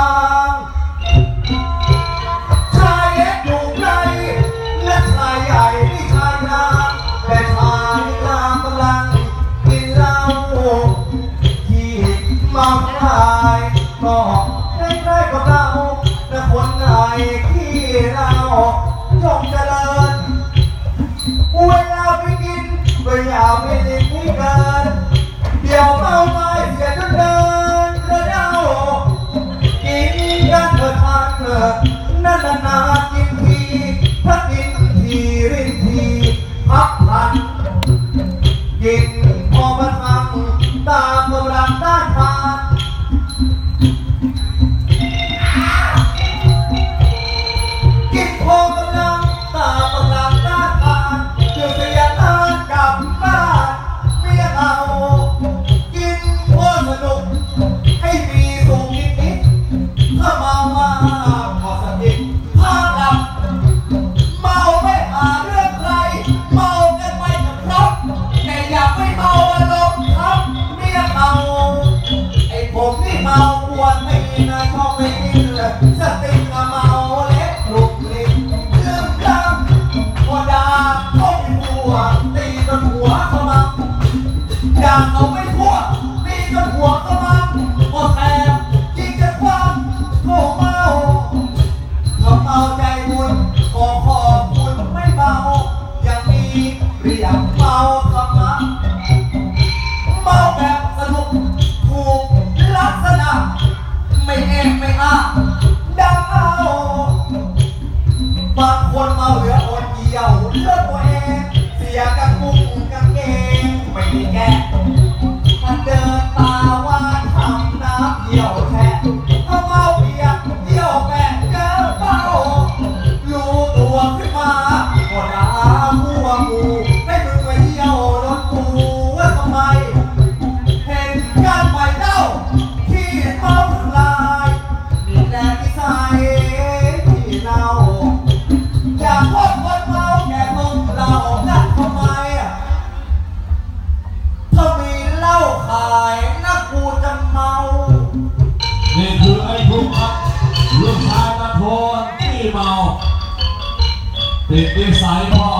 างชายเล็กอยู่ไกลแลชายใหญ่ที่ชายนาแต่ชายกากำลังกินเหล้าที่เมาทายกใกล้ๆกับเราและคนไหนที่เราจงเจริญเวลาไปกินเวลาไปเล่นที่กัน ไม่เมาลงทัเมียเมาไอผมนี่เมาปวดไม่นะชอบไม่ดีเลยสติก็เมาเล็กลุกลิ้นลืมจำพอดาเขาไม่หัวตีจนหัวเมังด่าเอาไม่ทั่ตีจนหัวเมังพอแสบยิงกันควาโง่เมาเขเมาใจบุญขอขอบุณไม่เบาอย่างมี แก้ เตะด้วยซ้ายพอ